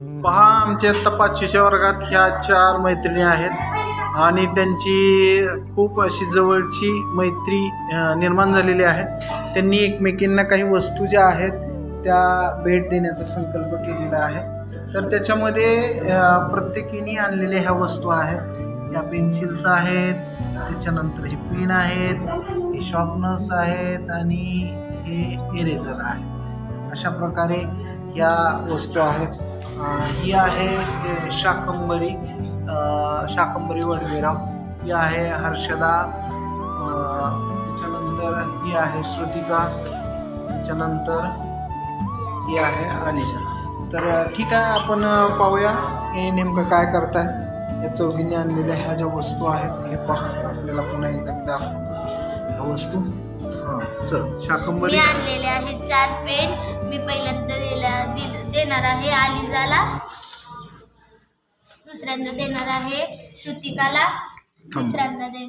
पहा आमच्या तपासशीच्या वर्गात ह्या चार मैत्रिणी आहेत. आणि त्यांची खूप अशी जवळची मैत्री निर्माण झालेली आहे. त्यांनी एकमेकींना काही वस्तू ज्या आहेत त्या भेट देण्याचा संकल्प केलेला आहे. तर त्याच्यामध्ये प्रत्येकीने आणलेल्या ह्या वस्तू आहेत. ह्या पेन्सिल्स आहेत त्याच्यानंतर हे पेन आहेत हे शॉर्पनर्स आहेत आणि हे इरेझर आहे अशा प्रकारे या वस्तू आहेत. ही आहे शाकंबरी शाकंबरी वडवेराव ही आहे हर्षदा. त्याच्यानंतर ही आहे श्रुतिका. त्याच्यानंतर ही आहे अलिशा तर ठीक आहे आपण पाहूया हे नेमकं काय करताय. या चौघींनी आणलेल्या ह्या ज्या वस्तू आहेत हे पहा. आपल्याला पुन्हा एकदा ह्या वस्तू. हां चल. शाकंबरी आणलेले आहेत चार पेन. मी पहिल्यांदा दिला दिल- देणार आहे आलिजाला. दुसऱ्यांदा देणार आहे श्रुतिकाला. तिसऱ्यांदा दे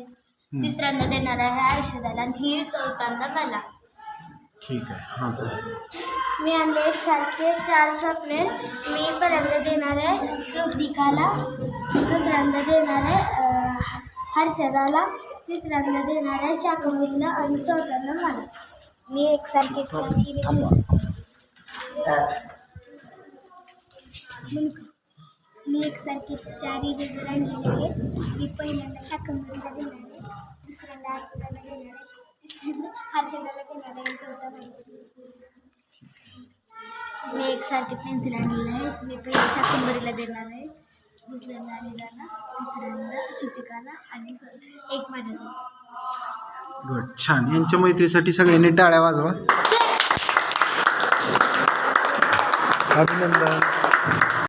तिसऱ्यांदा देणार आहे हर्षदाला आणि ही चौथ्यांदा मला. ठीक आहे. हां. मी आणले सारखे चार स्वप्ने. मी पहिल्यांदा देणार आहे श्रुतिकाला. दुसऱ्यांदा देणार आहे अं, हर्षदाला. तिसऱ्यांदा देणार आहे शाकंबरीला आणि चौथ्यांदा मला. मी एकसारखे मी एकसारखे चार इरेजर आणलेले आहेत मी पहिल्यांदा शाकंबरीला देणार आहे. दुसऱ्यांदा हर्षदाला देणार आहे. तिसऱ्यांदा हर्षदाला देणार आहे. आणि चौथा माझी मी एकसारखे पेन्सिल आणलेले आहेत मी पहिल्या शाकंबरीला देणार आहे. दुसऱ्यांदा अनिलाला तिसऱ्यांदा श्रुतिकाला आणि एक माझ्यासाठी गुड छान. यांच्या मैत्रीसाठी सगळ्यांनी टाळ्या वाजवा. अभिनंदन.